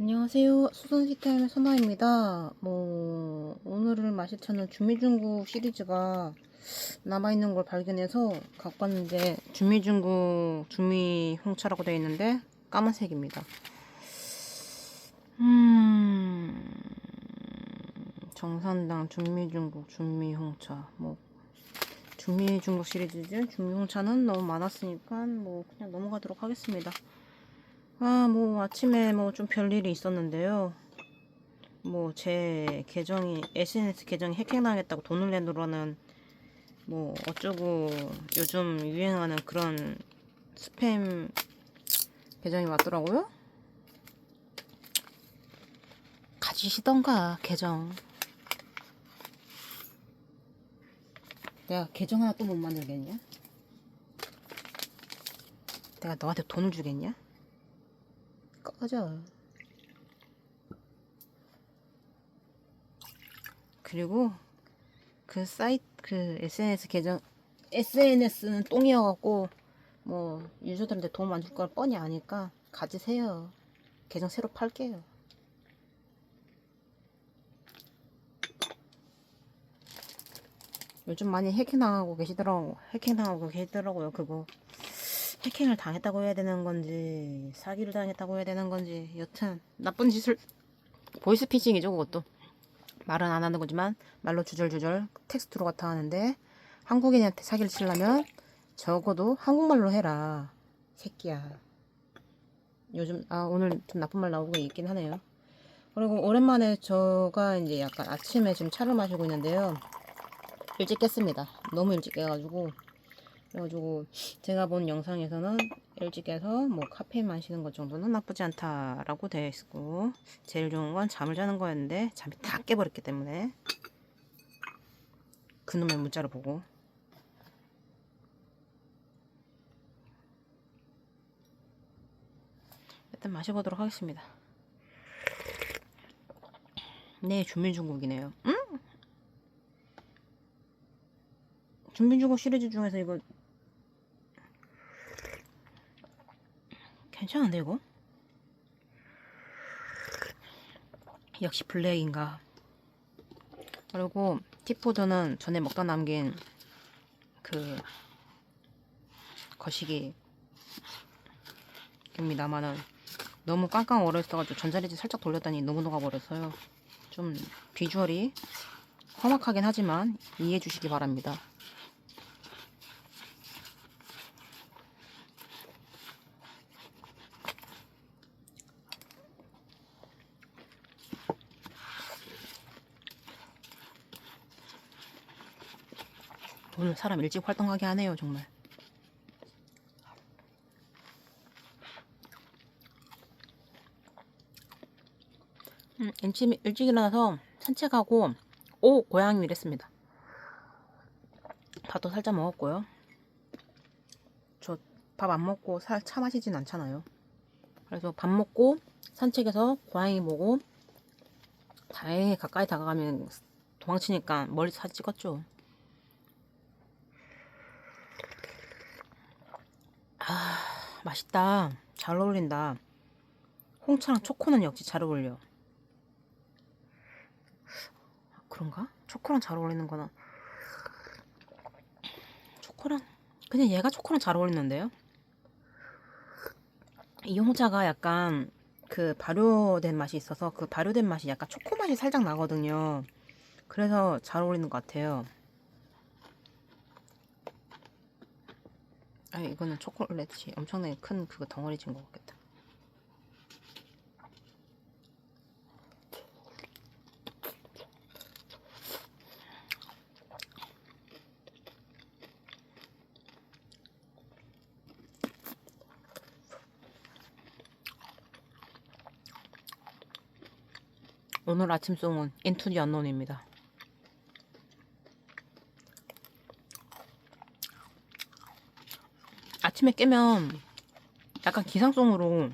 안녕하세요. 수선시타임의 선아입니다. 뭐, 오늘을 마실 차는 주미중국 시리즈가 남아있는 걸 발견해서 갖고 왔는데, 주미중국 주미홍차라고 되어 있는데, 까만색입니다. 음, 정산당 주미중국 주미홍차. 뭐, 주미중국 시리즈죠. 주미홍차는 너무 많았으니까, 뭐, 그냥 넘어가도록 하겠습니다. 아, 뭐, 아침에 뭐 좀 별일이 있었는데요. 뭐, 제 계정이, SNS 계정이 해킹당했다고 돈을 내놓으라는, 뭐, 어쩌고 요즘 유행하는 그런 스팸 계정이 왔더라고요. 가지시던가, 계정. 내가 계정 하나 또 못 만들겠냐? 내가 너한테 돈을 주겠냐? 꺼져. 그리고 그 사이트 그 SNS 계정 SNS는 똥이어갖고 뭐 유저들한테 도움 안 줄 걸 뻔히 아니까 가지세요. 계정 새로 팔게요. 요즘 많이 해킹 당하고 계시더라고 해킹 당하고 계시더라고요 그거 해킹을 당했다고 해야 되는 건지 사기를 당했다고 해야 되는 건지 여튼 나쁜 짓을 보이스피싱이죠 그것도. 말은 안 하는 거지만 말로 주절주절 텍스트로 갖다 하는데 한국인한테 사기를 치려면 적어도 한국말로 해라 새끼야. 요즘 아 오늘 좀 나쁜 말 나오고 있긴 하네요. 그리고 오랜만에 저가 이제 약간 아침에 지금 차를 마시고 있는데요. 일찍 깼습니다. 너무 일찍 깨가지고 그래가지고 제가 본 영상에서는 일찍 깨서 뭐 카페인 마시는 것 정도는 나쁘지 않다라고 되어 있고 제일 좋은 건 잠을 자는 거였는데 잠이 다 깨버렸기 때문에 그놈의 문자를 보고 일단 마셔보도록 하겠습니다. 네, 준비중국이네요. 응? 준비중국 시리즈 중에서 이거 괜찮은데 이거? 역시 블랙인가? 그리고 티포드는 전에 먹다 남긴 그 거시기 입니다만은 너무 깡깡 얼어 있어가지고 전자레인지 살짝 돌렸더니 너무 녹아버렸어요. 좀 비주얼이 험악하긴 하지만 이해해 주시기 바랍니다 오늘 사람 일찍 활동하게 하네요, 정말. 음, 일찍, 일찍 일어나서 산책하고, 오, 고양이 이랬습니다. 밥도 살짝 먹었고요. 저 밥 안 먹고 살, 차 마시진 않잖아요. 그래서 밥 먹고 산책해서 고양이 보고, 다행히 가까이 다가가면 도망치니까 멀리서 사진 찍었죠. 아, 맛있다. 잘 어울린다. 홍차랑 초코는 역시 잘 어울려. 그런가? 초코랑 잘 어울리는 거는 초코랑 그냥 얘가 초코랑 잘 어울리는데요. 이 홍차가 약간 그 발효된 맛이 있어서 그 발효된 맛이 약간 초코 맛이 살짝 나거든요. 그래서 잘 어울리는 것 같아요. 아 이거는 초콜릿이 엄청나게 큰 그거 덩어리진 것 같겠다. 오늘 아침 송은 인투 디 언론입니다. 아침에 깨면 약간 기상송으로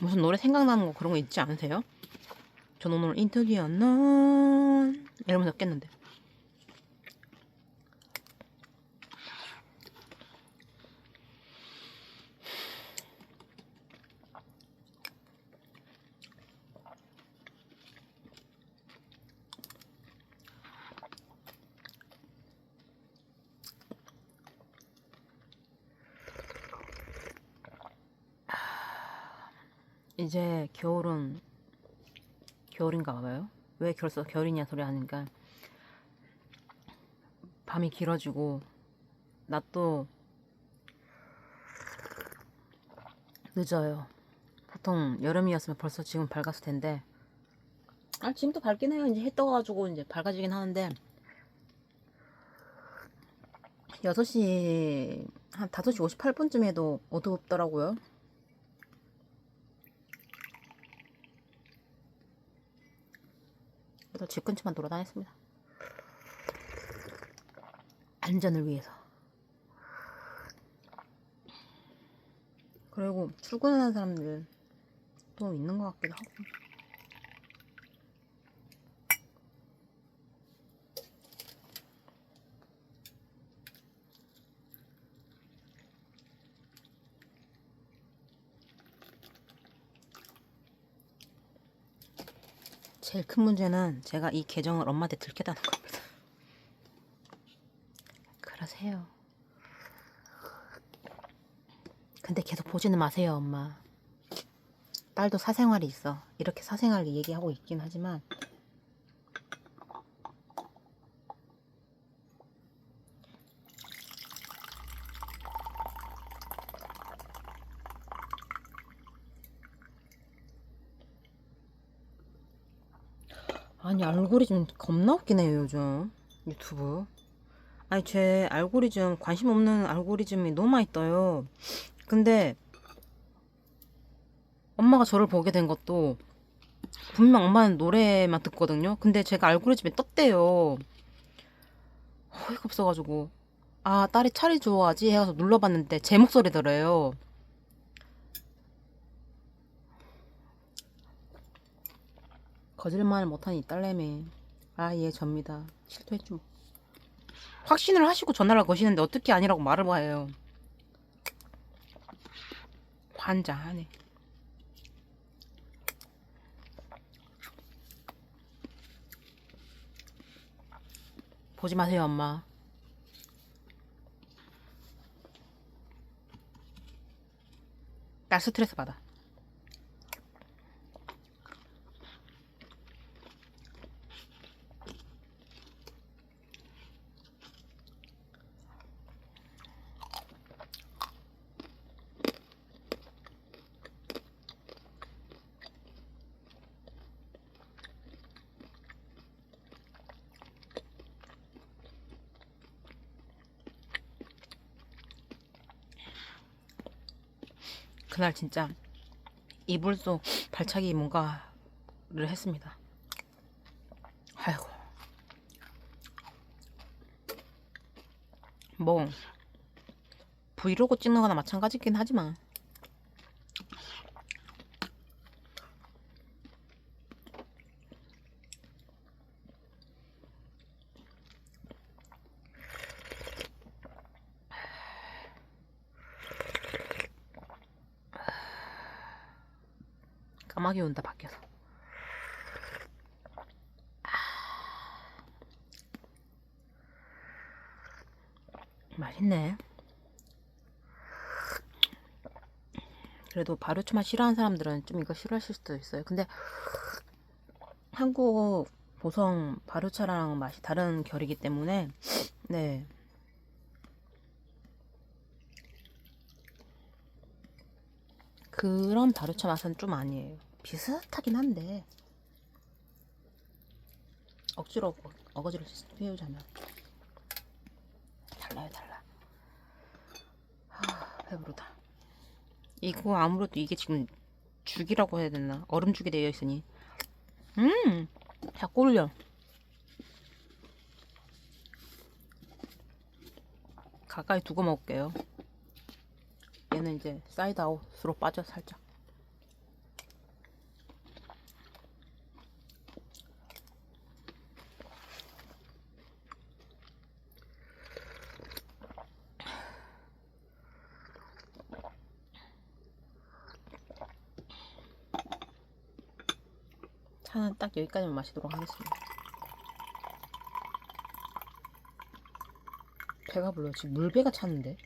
무슨 노래 생각나는 거 그런 거 있지 않으세요? 전 오늘 인터뷰였나 이러면서 깼는데 이제 겨울은 겨울인가 봐요. 왜 겨울서 겨울이냐 소리 하니까 밤이 길어지고 낮도 늦어요. 보통 여름이었으면 벌써 지금 밝았을 텐데 아 지금도 밝긴 해요. 이제 해 떠가지고 이제 밝아지긴 하는데 6시 한 5시 58분쯤에도 어둡더라고요. 그래서 집 근처만 돌아다녔습니다. 안전을 위해서. 그리고 출근하는 사람들 또 있는 것 같기도 하고. 제일 큰 문제는 제가 이 계정을 엄마한테 들켰다는 겁니다. 그러세요. 근데 계속 보지는 마세요, 엄마. 딸도 사생활이 있어. 이렇게 사생활 얘기하고 있긴 하지만 아니 알고리즘 겁나 웃기네요 요즘. 유튜브. 아니 제 알고리즘 관심 없는 알고리즘이 너무 많이 떠요. 근데 엄마가 저를 보게 된 것도 분명 엄마는 노래만 듣거든요. 근데 제가 알고리즘에 떴대요. 어이가 없어가지고. 아 딸이 차리 좋아하지? 해서 눌러봤는데 제 목소리더래요 거짓말을 못하니 딸내미. 아예 접니다. 실토했죠. 뭐. 확신을 하시고 전화를 거시는데 어떻게 아니라고 말을 해요. 환장하네. 보지 마세요 엄마. 딸 스트레스 받아 그날 진짜 이불소 발차기 뭔가를 했습니다. 아이고. 뭐 브이로그 찍는 거나 마찬가지긴 하지만 까마귀 온다 밖에서. 맛있네. 그래도 발효초맛 싫어하는 사람들은 좀 이거 싫어하실 수도 있어요. 근데 한국 보성 발효차랑 맛이 다른 결이기 때문에 네. 그런 발효차 맛은 좀 아니에요 비슷하긴 한데. 억지로 어- 어거지로 피우자면. 달라요 달라. 하, 배부르다. 이거 아무래도 이게 지금 죽이라고 해야 되나? 얼음죽이 되어 있으니. 음! 자꾸 올려. 가까이 두고 먹을게요. 얘는 이제 사이드 아웃으로 빠져 살짝 차는 딱 여기까지만 마시도록 하겠습니다. 배가 불러 지금 물배가 찼는데.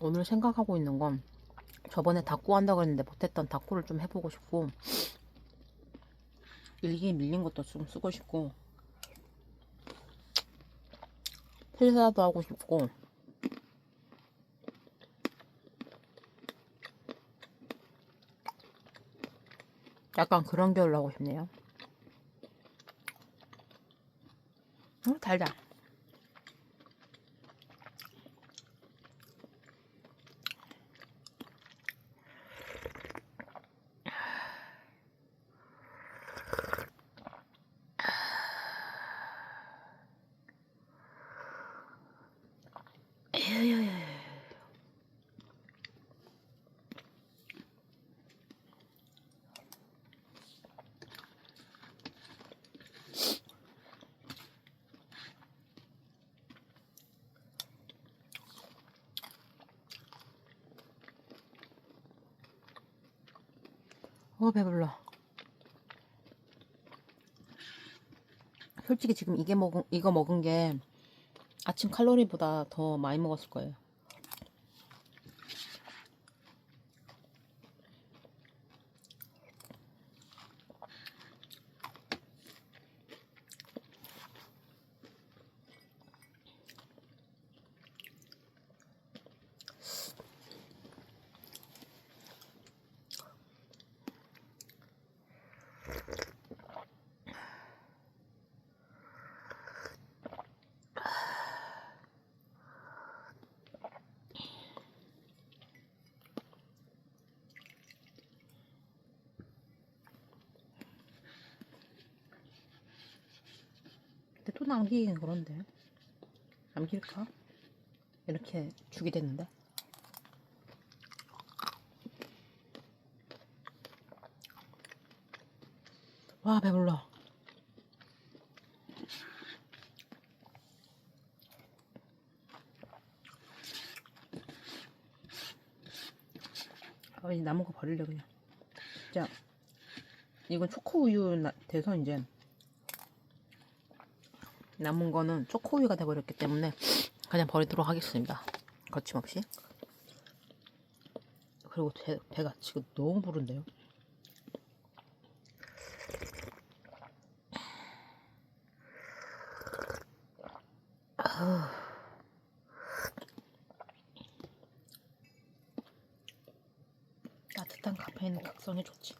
오늘 생각하고 있는 건 저번에 닭구 한다고 했는데 못했던 닭구를 좀 해보고 싶고 일기 밀린 것도 좀 쓰고 싶고 필사도 하고 싶고 약간 그런 결로 하고 싶네요. 어, 달다. 어 배불러. 솔직히 지금 이게 먹은 이거 먹은 게 아침 칼로리보다 더 많이 먹었을 거예요. 근데 또 남기긴 그런데 남길까? 이렇게 죽이 됐는데 와 배불러 아, 이 남은 거 버릴래 그냥 진짜 이건 초코 우유 나- 돼서 이제 남은 거는 초코우유가 돼버렸기 때문에 그냥 버리도록 하겠습니다. 거침없이. 그리고 제, 배가 지금 너무 부른데요. 아우. 따뜻한 각성에 좋지.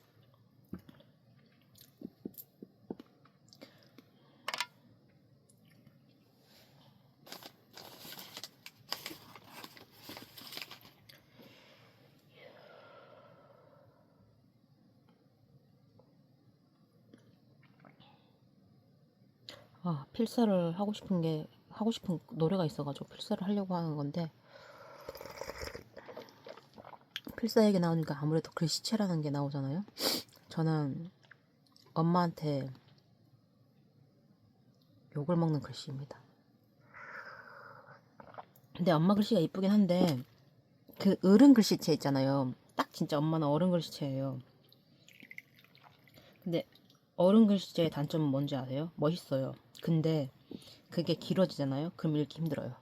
아, 필사를 하고 싶은 게 하고 싶은 노래가 있어가지고 필사를 하려고 하는 건데 필사 얘기 나오니까 아무래도 글씨체라는 게 나오잖아요. 저는 엄마한테 욕을 먹는 글씨입니다. 근데 엄마 글씨가 이쁘긴 한데 그 어른 글씨체 있잖아요. 딱 진짜 엄마는 어른 글씨체예요. 근데 어른 글씨체의 단점은 뭔지 아세요? 멋있어요. 근데 그게 길어지잖아요. 그럼 읽기 힘들어요.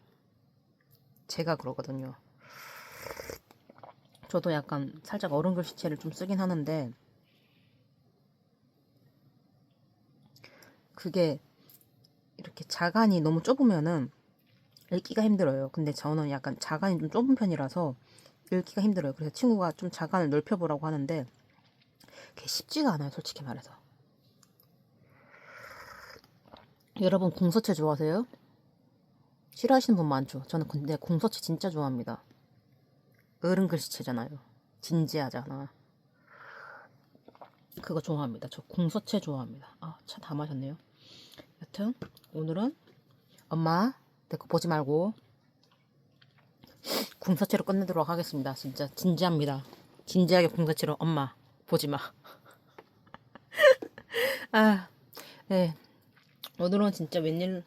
제가 그러거든요. 저도 약간 살짝 어른 글씨체를 좀 쓰긴 하는데 그게 이렇게 자간이 너무 좁으면은 읽기가 힘들어요. 근데 저는 약간 자간이 좀 좁은 편이라서 읽기가 힘들어요. 그래서 친구가 좀 자간을 넓혀보라고 하는데 그게 쉽지가 않아요. 솔직히 말해서. 여러분 공서체 좋아하세요? 싫어하시는 분 많죠. 저는 근데 공서체 진짜 좋아합니다. 어른 글씨체잖아요. 진지하잖아. 그거 좋아합니다. 저 공서체 좋아합니다. 아, 차 다 마셨네요. 여튼 오늘은 엄마 내 거 보지 말고 궁서체로 끝내도록 하겠습니다. 진짜 진지합니다. 진지하게 궁서체로 엄마 보지 마. 아, 네. 오늘은 진짜 웬일, 웬,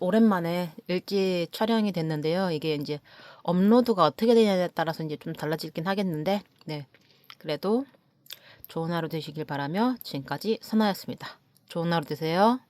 오랜만에 일찍 촬영이 됐는데요. 이게 이제 업로드가 어떻게 되냐에 따라서 이제 좀 달라지긴 하겠는데, 네. 그래도 좋은 하루 되시길 바라며 지금까지 선아였습니다. 좋은 하루 되세요.